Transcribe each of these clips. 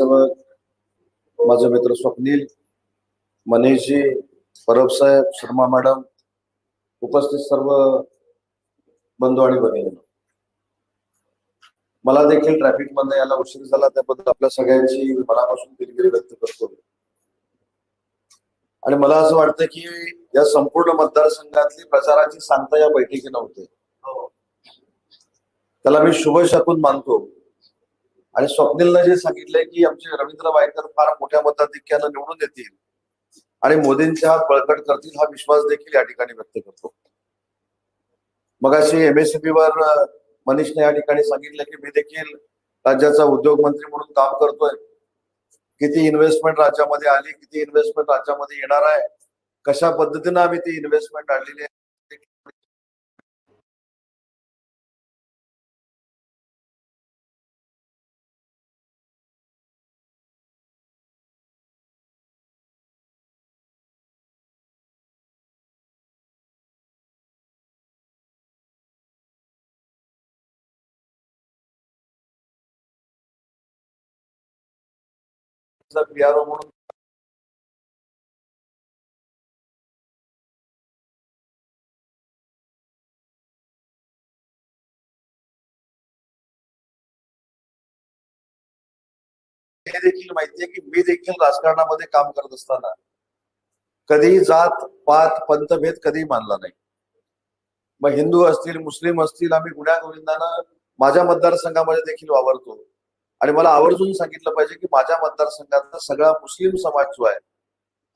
नगरसेवक माझे मित्र स्वप्नील मनीषजी परब साहेब शर्मा मॅडम उपस्थित सर्व बंधू आणि भगिनी. मला देखील ट्रॅफिकमध्ये यायला उशीर झाला त्याबद्दल आपल्या सगळ्यांची मनापासून दिलगिरी व्यक्त करतो. आणि मला असं वाटतं की या संपूर्ण मतदारसंघातली प्रचाराची सांगता या बैठकी नव्हते त्याला मी शुभ शकून मानतो. आणि स्वप्नीलनं जे सांगितलंय की आमचे रवींद्र वायकर फार मोठ्या मताधिक्यानं निवडून येतील आणि मोदींच्या हात बळकट करतील हा विश्वास देखील या ठिकाणी व्यक्त करतो. मग अशी एमएससीबी वर मनीषने या ठिकाणी सांगितलं की मी देखील राज्याचा उद्योग मंत्री म्हणून काम करतोय. किती इन्व्हेस्टमेंट राज्यामध्ये आली किती इन्व्हेस्टमेंट राज्यामध्ये येणार आहे? कशा पद्धतीनं आम्ही ती इन्व्हेस्टमेंट आणलेली आहे? पीआरओ म्हणून. हे देखील माहितीये की मी देखील राजकारणामध्ये काम करत असताना कधी जात पात पंतभेद कधी मानला नाही. मग हिंदू असतील मुस्लिम असतील आम्ही गुन्ह्या गोविंदानं माझ्या मतदारसंघामध्ये देखील वावरतो. आणि मला आवर्जून सांगितलं पाहिजे की माझ्या मतदारसंघातला सगळा मुस्लिम समाज जो आहे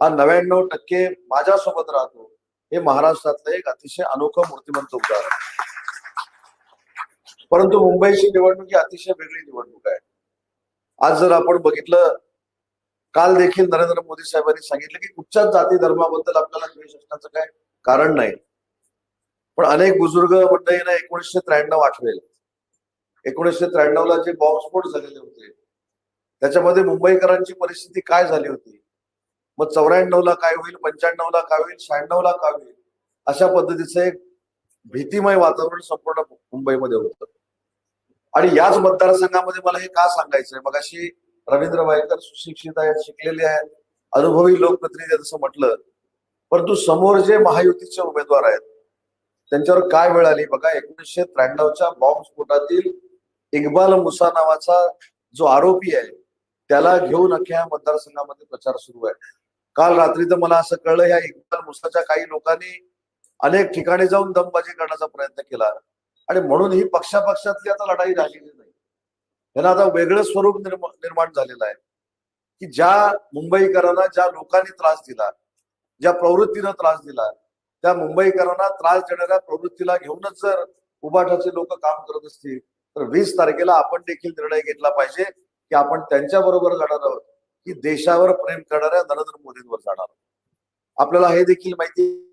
हा नव्याण्णव टक्के माझ्यासोबत राहतो हे महाराष्ट्रातलं एक अतिशय अनोखं मूर्तिमंत उदाहरण आहे. परंतु मुंबईची निवडणूक ही अतिशय वेगळी निवडणूक आहे. आज जर आपण बघितलं काल देखील नरेंद्र मोदी साहेबांनी सांगितलं की कुठच्याच जाती धर्माबद्दल आपल्याला द्वेष असण्याचं काय कारण नाही. पण अनेक बुजुर्ग मंडळींना एकोणीसशे त्र्याण्णव आठवेल. एकोणीसशे त्र्याण्णव ला जे बॉम्बस्फोट झालेले होते त्याच्यामध्ये मुंबईकरांची परिस्थिती काय झाली होती? मग चौऱ्याण्णव ला काय होईल पंच्याण्णव ला काय होईल शहाण्णव ला काय होईल? अशा पद्धतीचं एक भीतीमय वातावरण संपूर्ण मुंबईमध्ये होतं. आणि याच मतदारसंघामध्ये मला हे का सांगायचंय? मग अशी रवींद्र वायकर सुशिक्षित आहेत शिकलेले आहेत अनुभवी लोकप्रतिनिधी जसं म्हटलं. परंतु समोर जे महायुतीचे उमेदवार आहेत त्यांच्यावर काय वेळ आली? बघा एकोणीसशे त्र्याण्णवच्या बॉम्ब स्फोटातील इक्बाल मुसा नावाचा जो आरोपी आहे त्याला घेऊन अख्ख्या मतदारसंघामध्ये प्रचार सुरू आहे. काल रात्री तर मला असं कळलं या इक्बाल मुसाच्या काही लोकांनी अनेक ठिकाणी जाऊन दमबाजी करण्याचा प्रयत्न केला. आणि म्हणून ही पक्षापक्षातली आता लढाई राहिलेली नाही. त्यांना आता वेगळं स्वरूप निर्माण झालेलं आहे. की ज्या मुंबईकरांना ज्या लोकांनी त्रास दिला ज्या प्रवृत्तीनं त्रास दिला त्या मुंबईकरांना त्रास देणाऱ्या प्रवृत्तीला घेऊनच जर उभाटाचे लोक काम करत असतील तर वीस तारखेला आपण देखील निर्णय घेतला पाहिजे की आपण त्यांच्या बरोबर जाणार आहोत की देशावर प्रेम करणाऱ्या नरेंद्र मोदींवर जाणार आहोत. आपल्याला हे देखील माहिती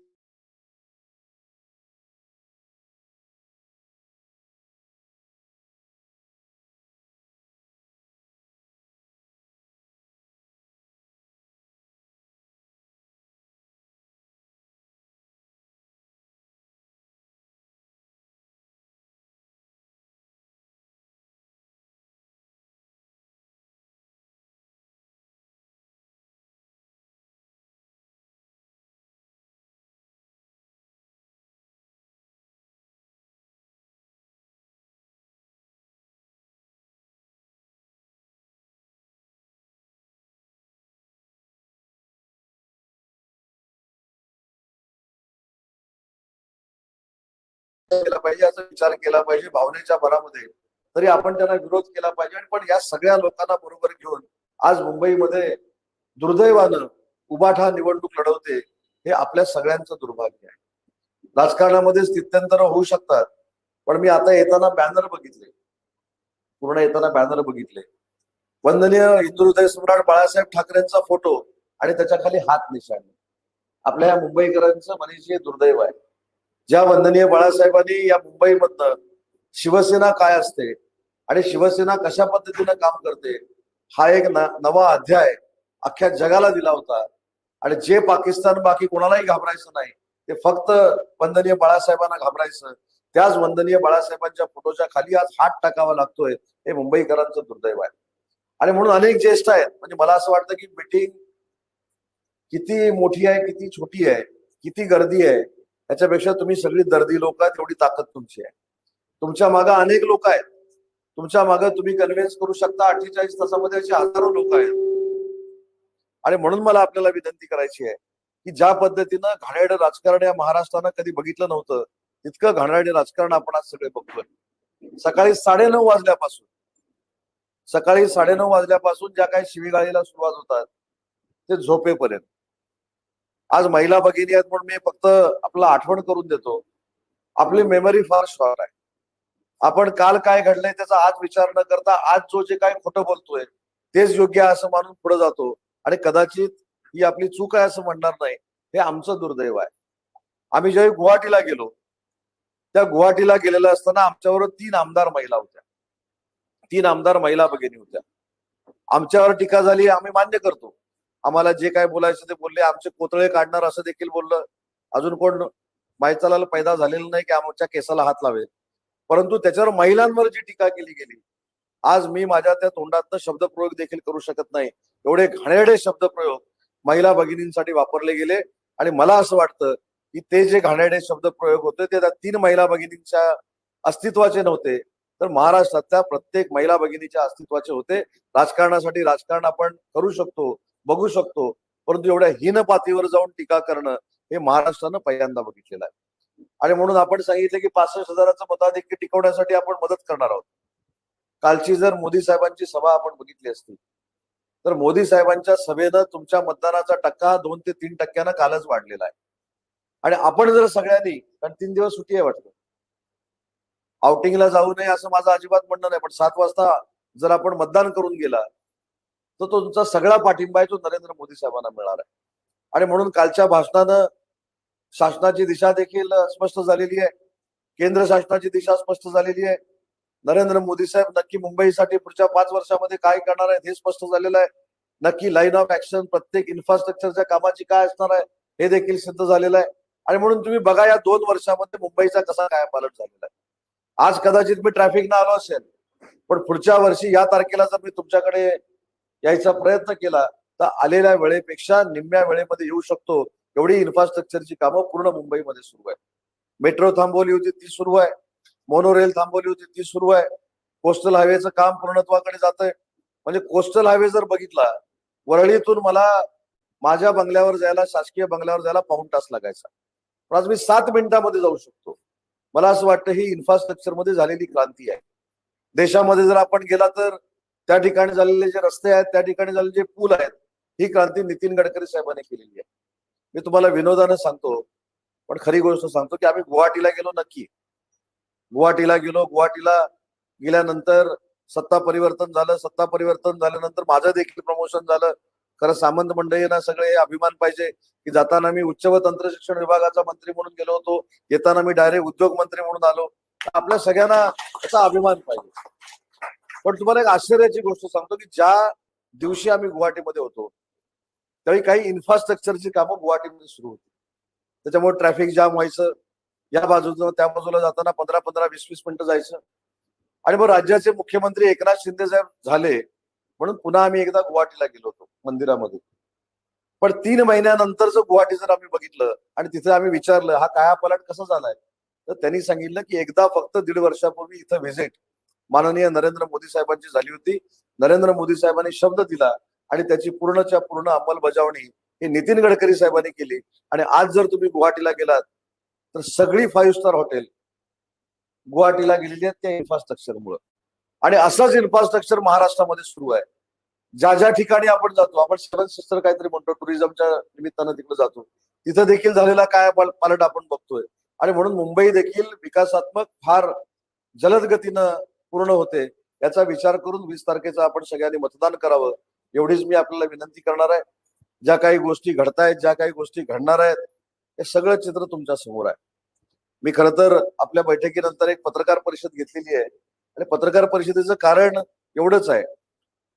केला पाहिजे याचा विचार केला पाहिजे भावनेच्या भरामध्ये. तरी आपण त्यांना विरोध केला पाहिजे आणि पण या सगळ्या लोकांना बरोबर घेऊन आज मुंबईमध्ये दुर्दैवानं उबाठा निवडणूक लढवते हे आपल्या सगळ्यांचं दुर्भाग्य आहे. राजकारणामध्ये स्थित्यंतर होऊ शकतात पण मी आता येताना बॅनर बघितले. पूर्ण येताना बॅनर बघितले. वंदनीय हिंदू हृदय सम्राट बाळासाहेब ठाकरेंचा फोटो आणि त्याच्याखाली हात निशाणे. आपल्या या मुंबईकरांचं मनीषी दुर्दैव आहे. ज्या वंदनीय बाळासाहेबांनी या मुंबईमधनं शिवसेना काय असते आणि शिवसेना कशा पद्धतीनं काम करते हा एक नवा अध्याय अख्ख्या जगाला दिला होता. आणि जे पाकिस्तान बाकी कोणालाही घाबरायचं नाही ते फक्त वंदनीय बाळासाहेबांना घाबरायचं. त्याच वंदनीय बाळासाहेबांच्या फोटोच्या खाली आज हात टाकावा लागतोय हे मुंबईकरांचं दुर्दैव आहे. आणि म्हणून अनेक ज्येष्ठ आहेत म्हणजे मला असं वाटतं की मिटिंग किती मोठी आहे किती छोटी आहे किती गर्दी आहे याच्यापेक्षा तुम्ही सगळी दर्दी लोक आहेत एवढी ताकद तुमची आहे. तुमच्या मागे अनेक लोक आहेत. तुमच्या मागे तुम्ही कन्व्हिन्स करू शकता अठ्ठेचाळीस तासामध्ये असे हजारो लोक आहेत. आणि म्हणून मला आपल्याला विनंती करायची आहे की ज्या पद्धतीनं घाणेरडं राजकारण या महाराष्ट्रानं कधी बघितलं नव्हतं तितकं घाणेरडे राजकारण आपण आज सगळे बघतोय. सकाळी साडेनऊ वाजल्यापासून सकाळी साडेनऊ वाजल्यापासून ज्या काही शिवीगाळीला सुरुवात होतात ते झोपेपर्यंत. आज महिला भगिनी आहेत म्हणून मी फक्त आपलं आठवण करून देतो. आपली मेमरी फार शॉर्ट आहे. आपण काल काय घडलंय त्याचा आज विचार न करता आज जो जे काय खोटं बोलतोय तेच योग्य आहे असं मानून पुढे जातो. आणि कदाचित ही आपली चूक आहे असं म्हणणार नाही. हे आमचं दुर्दैव आहे. आम्ही ज्यावेळी गुवाहाटीला गेलो त्या गुवाहाटीला गेलेलं असताना आमच्यावर तीन आमदार महिला होत्या. तीन आमदार महिला भगिनी होत्या. आमच्यावर टीका झाली आम्ही मान्य करतो. आम्हाला जे काय बोलायचं ते बोलले. आमचे कोतळे काढणार असं देखील बोललं. अजून कोण माहिताला पैदा झालेलं नाही की आमच्या केसाला हात लावेल. परंतु त्याच्यावर महिलांवर जी टीका केली गेली आज मी माझ्या त्या तोंडातनं शब्दप्रयोग देखील करू शकत नाही. एवढे घाणेरडे शब्दप्रयोग महिला भगिनींसाठी वापरले गेले. आणि मला असं वाटतं की ते जे घाणेरडे शब्दप्रयोग होते ते त्या तीन महिला भगिनींच्या अस्तित्वाचे नव्हते. तर महाराष्ट्रातल्या प्रत्येक महिला भगिनीच्या अस्तित्वाचे होते. राजकारणासाठी राजकारण आपण करू शकतो. बघू शकतो. परंतु एवढ्या हीन पातळीवर जाऊन टीका करणं हे महाराष्ट्रानं पहिल्यांदा बघितलेलं आहे. आणि म्हणून आपण सांगितलं की पासष्ट हजाराचं मताधिक्य टिकवण्यासाठी आपण मदत करणार आहोत. कालची जर मोदी साहेबांची सभा आपण बघितली असती तर मोदी साहेबांच्या सभेनं तुमच्या मतदानाचा टक्का दोन ते तीन टक्क्यानं कालच वाढलेला आहे. आणि आपण जर सगळ्यांनी कारण तीन दिवस सुट्टी आहे वाटतं. आउटिंगला जाऊ नये असं माझं अजिबात म्हणणं नाही पण सात वाजता जर आपण मतदान करून गेला तर तो तुमचा सगळा पाठिंबा आहे तो नरेंद्र मोदी साहेबांना मिळणार आहे. आणि म्हणून कालच्या भाषणानं शासनाची दिशा देखील स्पष्ट झालेली आहे. केंद्र शासनाची दिशा स्पष्ट झालेली आहे. नरेंद्र मोदी साहेब नक्की मुंबईसाठी पुढच्या पाच वर्षामध्ये काय करणार आहेत हे स्पष्ट झालेलं आहे. नक्की लाईन ऑफ ऍक्शन प्रत्येक इन्फ्रास्ट्रक्चरच्या कामाची काय असणार आहे हे देखील सिद्ध झालेलं आहे. आणि म्हणून तुम्ही बघा या दोन वर्षामध्ये मुंबईचा कसा काय पालट झालेला आहे. आज कदाचित मी ट्रॅफिक ना आलो असेल पण पुढच्या वर्षी या तारखेला जर मी तुमच्याकडे यायचा प्रयत्न केला तर आलेल्या वेळेपेक्षा निम्म्या वेळेमध्ये येऊ शकतो. एवढी इन्फ्रास्ट्रक्चरची कामं पूर्ण मुंबईमध्ये सुरू आहे मेट्रो थांबवली होती ती सुरू आहे. मोनोरेल थांबवली होती ती सुरू आहे. कोस्टल हायवेचं काम पूर्णत्वाकडे जात आहे म्हणजे कोस्टल हायवे जर बघितला वरळीतून मला माझ्या बंगल्यावर जायला शासकीय बंगल्यावर जायला पाऊण तास लागायचा. पण आज मी सात मिनिटामध्ये जाऊ शकतो. मला असं वाटतं ही इन्फ्रास्ट्रक्चरमध्ये झालेली क्रांती आहे. देशामध्ये जर आपण गेला तर त्या ठिकाणी झालेले जे रस्ते आहेत त्या ठिकाणी झालेले जे पूल आहेत ही क्रांती नितीन गडकरी साहेबांनी केलेली आहे. मी तुम्हाला विनोदानं सांगतो पण खरी गोष्ट सांगतो की आम्ही गुवाहाटीला गेलो नक्की. गुवाहाटीला गेलो गुवाहाटीला गेल्यानंतर सत्ता परिवर्तन झालं सत्ता परिवर्तन झाल्यानंतर माझं देखील प्रमोशन झालं. खरं सामंत मंडळींना सगळे अभिमान पाहिजे की जाताना मी उच्च व तंत्र शिक्षण विभागाचा मंत्री म्हणून गेलो होतो येताना मी डायरेक्ट उद्योग मंत्री म्हणून आलो. आपल्या सगळ्यांना त्याचा अभिमान पाहिजे. पण तुम्हाला एक आश्चर्याची गोष्ट सांगतो की ज्या दिवशी आम्ही गुवाहाटीमध्ये होतो त्यावेळी काही इन्फ्रास्ट्रक्चरची कामं गुवाहाटीमध्ये सुरू होती. त्याच्यामुळे ट्रॅफिक जाम व्हायचं या बाजूचं त्या बाजूला जाताना पंधरा पंधरा वीस वीस मिनिटं जायचं. आणि मग राज्याचे मुख्यमंत्री एकनाथ शिंदे साहेब झाले म्हणून पुन्हा आम्ही एकदा गुवाहाटीला गेलो होतो मंदिरामध्ये. पण तीन महिन्यानंतर जर गुवाहाटी जर आम्ही बघितलं आणि तिथे आम्ही विचारलं हा काया पलट कसा झालाय? तर त्यांनी सांगितलं की एकदा फक्त दीड वर्षापूर्वी इथं व्हिजिट माननीय नरेंद्र मोदी साहेबांची झाली होती. नरेंद्र मोदी साहेबांनी शब्द दिला आणि त्याची पूर्णच्या पूर्ण अंमलबजावणी हे नितीन गडकरी साहेबांनी केली. आणि आज जर तुम्ही गुवाहाटीला गेलात तर सगळी फाईव्ह स्टार हॉटेल गुवाहाटीला गेलेली आहेत त्या इन्फ्रास्ट्रक्चरमुळे आणि असंच इन्फ्रास्ट्रक्चर महाराष्ट्रामध्ये सुरू आहे. ज्या ज्या ठिकाणी आपण जातो आपण सरळ सिस्टर काहीतरी म्हणतो टुरिझमच्या निमित्तानं तिकडे जातो. तिथं देखील झालेला काय पालट आपण बघतोय. आणि म्हणून मुंबई देखील विकासात्मक फार जलद गतीनं पूर्ण होते याचा विचार करून वीस तारखेचा आपण सगळ्यांनी मतदान करावं. एवढीच मी आपल्याला विनंती करणार आहे. ज्या काही गोष्टी घडतायत ज्या काही गोष्टी घडणार आहेत हे सगळं चित्र तुमच्यासमोर आहे. मी खर तर आपल्या बैठकीनंतर एक पत्रकार परिषद घेतलेली आहे. आणि पत्रकार परिषदेचं कारण एवढंच आहे.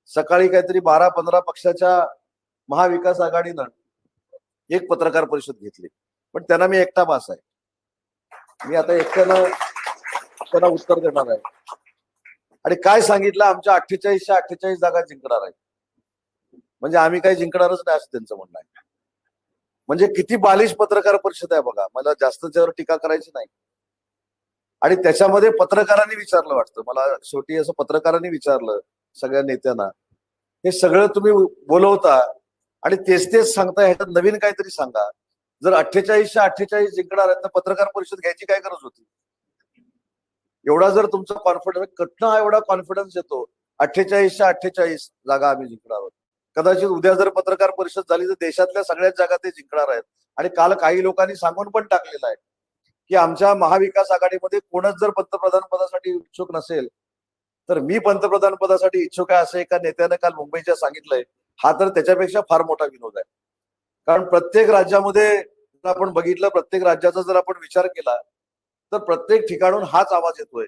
सकाळी काहीतरी बारा पंधरा पक्षाच्या महाविकास आघाडीनं एक पत्रकार परिषद घेतली. पण त्यांना मी एकटा बास आहे. मी आता एकट्यानं त्यांना उत्तर देणार आहे. आणि काय सांगितलं? आमच्या अठ्ठेचाळीसच्या अठ्ठेचाळीस जागा जिंकणार आहे म्हणजे आम्ही काही जिंकणारच नाही असं त्यांचं म्हणणं आहे. म्हणजे किती बालिश पत्रकार परिषद आहे बघा. मला जास्त त्यावर टीका करायची नाही. आणि त्याच्यामध्ये पत्रकारांनी विचारलं वाटतं. मला शेवटी असं पत्रकारांनी विचारलं सगळ्या नेत्यांना. हे सगळं तुम्ही बोलवता आणि तेच तेच सांगता ह्याच्यात नवीन काहीतरी सांगा. जर अठ्ठेचाळीसच्या अठ्ठेचाळीस जिंकणार आहेत तर पत्रकार परिषद घ्यायची काय गरज होती? एवढा जर तुमचा कॉन्फिडन्स कटनं हा एवढा कॉन्फिडन्स येतो. अठ्ठेचाळीसच्या अठ्ठेचाळीस जागा आम्ही जिंकणार आहोत. कदाचित उद्या जर पत्रकार परिषद झाली तर देशातल्या सगळ्याच जागा ते जिंकणार आहेत. आणि काल काही लोकांनी सांगून पण टाकलेलं आहे की आमच्या महाविकास आघाडीमध्ये कोणच जर पंतप्रधान पदासाठी इच्छुक नसेल तर मी पंतप्रधान पदासाठी इच्छुक आहे असं एका नेत्यानं काल मुंबईच्या सांगितलंय. हा तर त्याच्यापेक्षा फार मोठा विनोद आहे. कारण प्रत्येक राज्यामध्ये आपण बघितलं प्रत्येक राज्याचा जर आपण विचार केला तर प्रत्येक ठिकाणून हाच आवाज येतोय.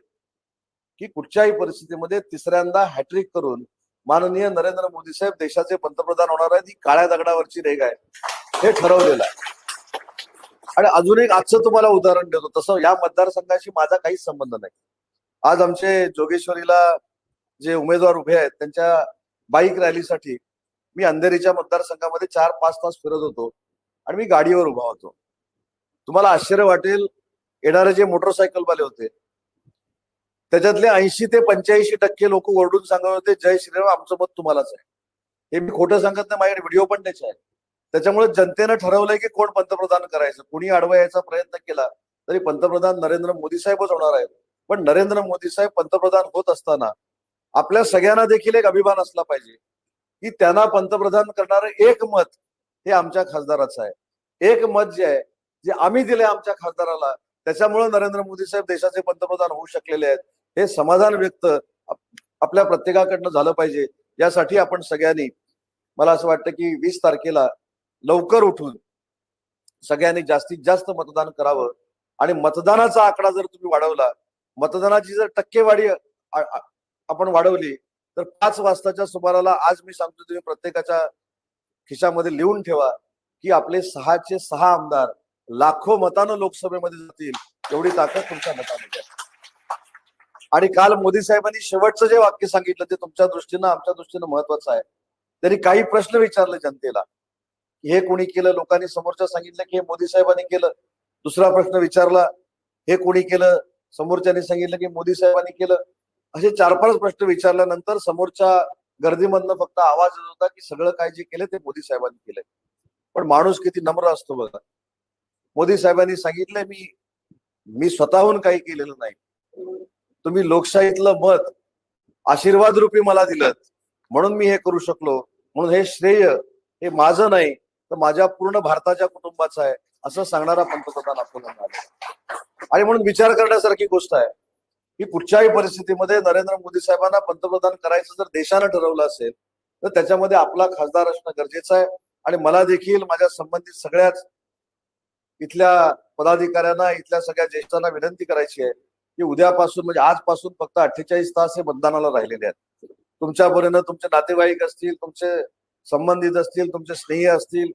की कुठच्याही परिस्थितीमध्ये तिसऱ्यांदा हॅट्रिक करून माननीय नरेंद्र मोदी साहेब देशाचे पंतप्रधान होणार आहेत ही काळ्या दगडावरची रेग आहे. हे ठरवलेलं आहे. आणि अजून एक आजचं तुम्हाला उदाहरण देतो. तसं या मतदारसंघाशी माझा काहीच संबंध नाही. आज आमचे जोगेश्वरीला जे उमेदवार उभे आहेत त्यांच्या बाईक रॅलीसाठी मी अंधेरीच्या मतदारसंघामध्ये चार पाच तास फिरत होतो आणि मी गाडीवर उभा होतो. तुम्हाला आश्चर्य वाटेल येणारे जे मोटरसायकल वाले होते त्याच्यातले ऐंशी ते पंच्याऐंशी टक्के लोक ओरडून सांगत होते जय श्रीराम आमचं मत तुम्हालाच आहे. हे मी खोटं सांगत नाही माझ्याकडे व्हिडिओ पण त्याचे आहे त्याच्यामुळे जनतेनं ठरवलंय की कोण पंतप्रधान करायचं. कुणी अडवायचा प्रयत्न केला तरी पंतप्रधान नरेंद्र मोदी साहेबच होणार आहेत. पण नरेंद्र मोदी साहेब पंतप्रधान होत असताना आपल्या सगळ्यांना देखील एक अभिमान असला पाहिजे की त्यांना पंतप्रधान करणारं एक मत हे आमच्या खासदाराचं आहे. एक मत जे आहे जे आम्ही दिले आमच्या खासदाराला त्याच्यामुळे नरेंद्र मोदी साहेब देशाचे पंतप्रधान होऊ शकलेले आहेत. हे समाधान व्यक्त आपल्या प्रत्येकाकडनं झालं पाहिजे. यासाठी आपण सगळ्यांनी मला असं वाटतं की वीस तारखेला लवकर उठून सगळ्यांनी जास्तीत जास्त मतदान करावं. आणि मतदानाचा आकडा जर तुम्ही वाढवला मतदानाची जर टक्केवारी आपण वाढवली तर पाच वाजताच्या सुमाराला आज मी सांगतो तुम्ही प्रत्येकाच्या खिशामध्ये लिहून ठेवा की आपले सहाचे सहा आमदार लाखो मतानं लोकसभेमध्ये जातील एवढी ताकद तुमच्या मतामध्ये आहे. आणि काल मोदी साहेबांनी शेवटचं जे वाक्य सांगितलं ते तुमच्या दृष्टीनं आमच्या दृष्टीनं महत्वाचं आहे. त्यांनी काही प्रश्न विचारले जनतेला. हे कोणी केलं? लोकांनी समोरच्या सांगितलं की हे मोदी साहेबांनी केलं. दुसरा प्रश्न विचारला हे कोणी केलं? समोरच्याने सांगितलं की मोदी साहेबांनी केलं. असे चार पाच प्रश्न विचारल्यानंतर समोरच्या गर्दीमधनं फक्त आवाज येत होता की सगळं काय जे केलं ते मोदी साहेबांनी केलंय. पण माणूस किती नम्र असतो बघा. मोदी साहेबांनी सांगितलंय मी मी स्वतःहून काही केलेलं नाही. तुम्ही लोकशाहीतलं मत आशीर्वाद रूपी मला दिलं म्हणून मी हे करू शकलो. म्हणून हे श्रेय हे माझं नाही तर माझ्या पूर्ण भारताच्या कुटुंबाचं आहे असं सांगणारा पंतप्रधान आपल्याला मिळाला. आणि म्हणून विचार करण्यासारखी गोष्ट आहे. की कुठच्याही परिस्थितीमध्ये नरेंद्र मोदी साहेबांना पंतप्रधान करायचं जर देशानं ठरवलं असेल तर त्याच्यामध्ये आपला खासदार असणं गरजेचं आहे. आणि मला देखील माझ्या संबंधित सगळ्याच इथल्या पदाधिकाऱ्यांना इथल्या सगळ्या ज्येष्ठांना विनंती करायची आहे की उद्यापासून म्हणजे आजपासून फक्त अठ्ठेचाळीस तास हे मतदानाला राहिलेले आहेत. तुमच्या बरोबर तुमचे नातेवाईक असतील तुमचे संबंधित असतील तुमचे स्नेही असतील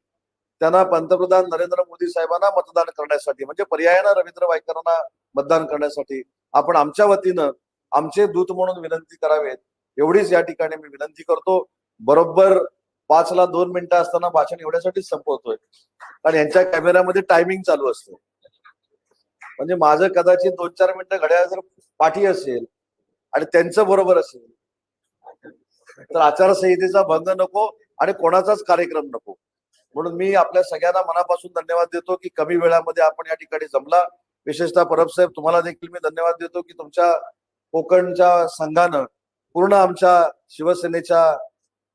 त्यांना पंतप्रधान नरेंद्र मोदी साहेबांना मतदान करण्यासाठी म्हणजे पर्यायानं रवींद्र वायकरांना मतदान करण्यासाठी आपण आमच्या वतीनं आमचे दूत म्हणून विनंती करावेत. एवढीच या ठिकाणी मी विनंती करतो. बरोबर पाच ला दोन मिनिटं असताना भाषण एवढ्यासाठीच संपवतोय. कारण यांच्या कॅमेऱ्यामध्ये टायमिंग चालू असतो. म्हणजे माझं कदाचित दोन चार मिनिटं घड्याळ जर पाठी असेल आणि त्यांचं बरोबर असेल तर आचारसंहितेचा भंग नको आणि कोणाचाच कार्यक्रम नको. म्हणून मी आपल्या सगळ्यांना मनापासून धन्यवाद देतो की कमी वेळामध्ये आपण या ठिकाणी जमला. विशेषतः परब साहेब तुम्हाला देखील मी धन्यवाद देतो की तुमच्या कोकणच्या संघानं पूर्ण आमच्या शिवसेनेच्या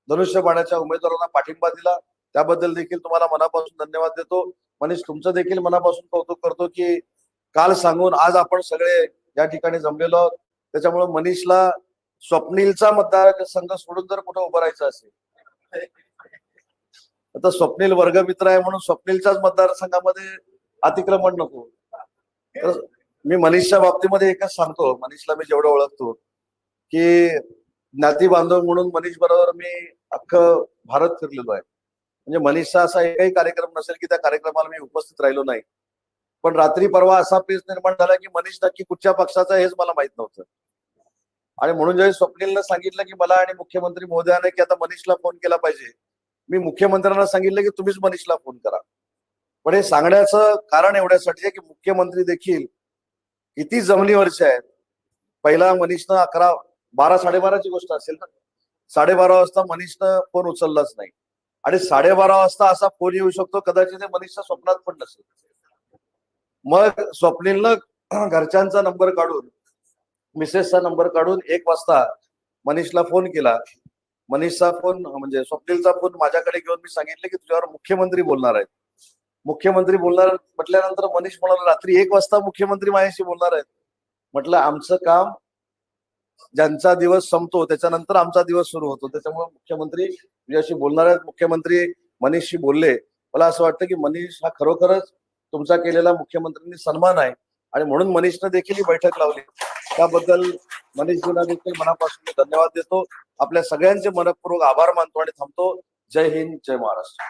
धनुष्यबाणाच्या उमेदवारांना पाठिंबा दिला. त्याबद्दल देखील तुम्हाला मनापासून धन्यवाद देतो. मनीष तुमचं देखील मनापासून कौतुक करतो की काल सांगून आज आपण सगळे या ठिकाणी जमलेलो आहोत. त्याच्यामुळे मनीषला स्वप्नीलचा मतदार संघ सोडून जर कुठं उभं राहायचं असेल. आता स्वप्नील वर्गमित्र आहे म्हणून स्वप्नीलच्याच मतदारसंघामध्ये अतिक्रमण नको. तर मी मनीषच्या बाबतीमध्ये एकच सांगतो. मनीषला मी जेवढं ओळखतो की ज्ञाती बांधव म्हणून मनीष बरोबर मी अख्खं भारत फिरलेलो आहे. म्हणजे मनीषचा असा एकही कार्यक्रम नसेल की त्या कार्यक्रमाला मी उपस्थित राहिलो नाही. पण रात्री परवा असा पेच निर्माण झाला की मनीष नक्की कुठच्या पक्षाचा हेच मला माहीत नव्हतं. आणि म्हणून ज्यावेळी स्वप्नीलनं सांगितलं की मला आणि मुख्यमंत्री महोदयाने की आता मनीषला फोन केला पाहिजे मी मुख्यमंत्र्यांना सांगितलं की तुम्हीच मनीषला फोन करा. पण हे सांगण्याचं कारण एवढ्यासाठी आहे की मुख्यमंत्री देखील किती जमिनीवरचे आहेत. पहिला मनीषनं अकरा बारा साडेबाराची गोष्ट असेल ना? साडेबारा वाजता मनीषनं फोन उचललाच नाही. आणि साडेबारा वाजता असा फोन येऊ शकतो कदाचित ते मनीषच्या स्वप्नात पण नसेल. मग स्वप्नीलनं घरच्यांचा नंबर काढून मिसेसचा नंबर काढून एक वाजता मनीषला फोन केला. मनीषचा फोन म्हणजे स्वप्नीलचा फोन माझ्याकडे घेऊन मी सांगितले की तुझ्यावर मुख्यमंत्री बोलणार आहेत. मुख्यमंत्री बोलणार म्हटल्यानंतर मनीष म्हणाला रात्री एक वाजता मुख्यमंत्री माझ्याशी बोलणार आहेत. म्हटलं आमचं काम ज्यांचा दिवस संपतो त्याच्यानंतर आमचा दिवस सुरू होतो. त्याच्यामुळे मुख्यमंत्री तुझ्याशी बोलणार मुख्यमंत्री मनीषशी बोलले. मला असं वाटतं की मनीष हा खरोखरच तुमचा केलेला मुख्यमंत्र्यांनी सन्मान आहे आणि म्हणून मनीषनं देखील ही बैठक लावली. त्याबद्दल मनीषजीला देखील मनापासून धन्यवाद देतो. आपल्या सगळ्यांचे मनपूर्वक आभार मानतो आणि थांबतो. जय हिंद जय महाराष्ट्र.